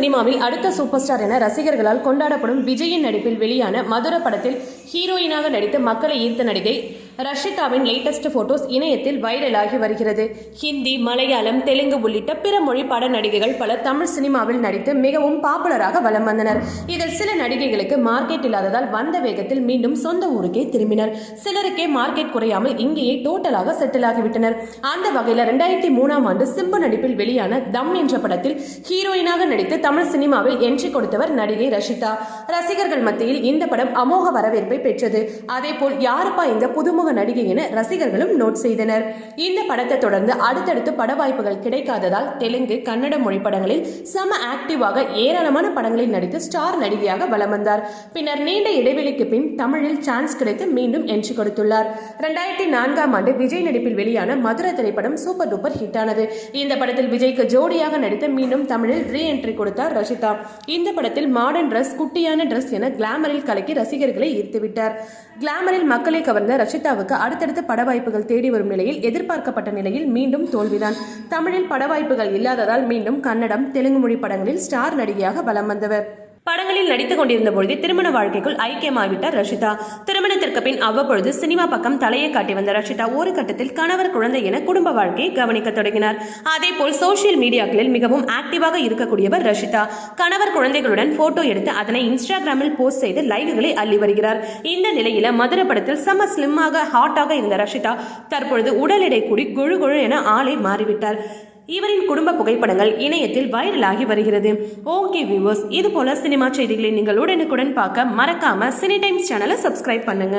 சினிமாவில் அடுத்த super star என ரசிகர்களால் கொண்டாடப்படும் விஜயின் நடிப்பில் வெளியான மதுர படத்தில் ஹீரோயினாக நடித்து மக்களை ஈர்த்த நடிகை ரஷிதாவின் லேட்டஸ்ட் போட்டோஸ் இணையத்தில் வைரலாகி வருகிறது. ஹிந்தி மலையாளம் தெலுங்கு உள்ளிட்ட பிற மொழி பட நடிகைகள் பல தமிழ் சினிமாவில் நடித்து மிகவும் பாப்புலராக வலம் வந்தனர். இதில் சில நடிகைகளுக்கு மார்க்கெட் இல்லாததால் வந்த வேகத்தில் மீண்டும் சொந்த ஊருக்கே திரும்பினர். சிலருக்கே மார்க்கெட் குறையாமல் இங்கேயே டோட்டலாக செட்டில் ஆகிவிட்டனர். அந்த வகையில் ரெண்டாயிரத்தி மூணாம் ஆண்டு சிம்பு நடிப்பில் வெளியான தம் என்ற படத்தில் ஹீரோயினாக நடித்து தமிழ் சினிமாவில் என்ட்ரி கொடுத்தவர் நடிகை ரஷிதா. ரசிகர்கள் மத்தியில் இந்த படம் அமோக வரவேற்பை பெற்றது. அதேபோல் யாருப்பா இந்த புதுமுக நடிகை என ரசிகர்களும் நோட் செய்தனர். இந்த படத்தை தொடர்ந்து அடுத்தடுத்து பட வாய்ப்புகள் கிடைக்காததால் தெலுங்கு கன்னட மொழி படங்களில் சம ஆக்டிவாக ஏராளமான படங்களில் நடித்து ஸ்டார் நடிகையாக வலம் வந்தார். பின்னர் நீண்ட இடைவெளிக்கு பின் தமிழில் சான்ஸ் கிடைத்து மீண்டும் என்ட்ரி கொடுத்துள்ளார். ரெண்டாயிரத்தி நான்காம் ஆண்டு விஜய் நடிப்பில் வெளியான மதுரை திரைப்படம் சூப்பர் டூப்பர் ஹிட் ஆனது. இந்த படத்தில் விஜய்க்கு ஜோடியாக நடித்து மீண்டும் தமிழில் ரீ என்ட்ரி கொடுத்தார் ரஷிதா. இந்த படத்தில் மாடர்ன் ட்ரெஸ் குட்டியான ட்ரெஸ் என கிளாமரில் கலக்கி ரசிகர்களை ஈர்த்துவிட்டார். கிளாமரில் மக்களை கவர்ந்த ரஷிதா ரஷிதாவுக்கு அடுத்தடுத்து பட வாய்ப்புகள் தேடி வரும் நிலையில் எதிர்பார்க்கப்பட்ட நிலையில் மீண்டும் தோல்விதான். தமிழில் பட வாய்ப்புகள் இல்லாததால் மீண்டும் கன்னடம் தெலுங்கு மொழி படங்களில் ஸ்டார் நடிகையாக வலம் வந்தவர். படங்களில் நடித்துக் கொண்டிருந்த பொழுது திருமண வாழ்க்கைக்குள் ஐக்கியமாகிவிட்டார் ரஷிதா. திருமணத்திற்கு பின் அவ்வப்பொழுது சினிமா பக்கம் தலையை காட்டி வந்த ரஷிதா ஒரு கட்டத்தில் கணவர் குழந்தை என குடும்ப வாழ்க்கையை கவனிக்க தொடங்கினார். அதேபோல் சோஷியல் மீடியாக்களில் மிகவும் ஆக்டிவாக இருக்கக்கூடியவர் ரஷிதா. கணவர் குழந்தைகளுடன் போட்டோ எடுத்து அதனை இன்ஸ்டாகிராமில் போஸ்ட் செய்து லைக்குகளை அள்ளி வருகிறார். இந்த நிலையில மதுரை படத்தில் செம ஸ்லிம்மாக ஹாட்டாக இருந்த ரஷிதா தற்பொழுது உடல் எடை கூடி குழு குழு என ஆளை மாறிவிட்டார். இவரின் குடும்ப புகைப்படங்கள் இணையத்தில் வைரலாகி வருகிறது. ஓகே வியூவர்ஸ் இது போல சினிமா செய்திகளை நீங்கள் உடனுக்குடன் பார்க்க மறக்காம சினி டைம்ஸ் சேனலை சப்ஸ்கிரைப் பண்ணுங்க.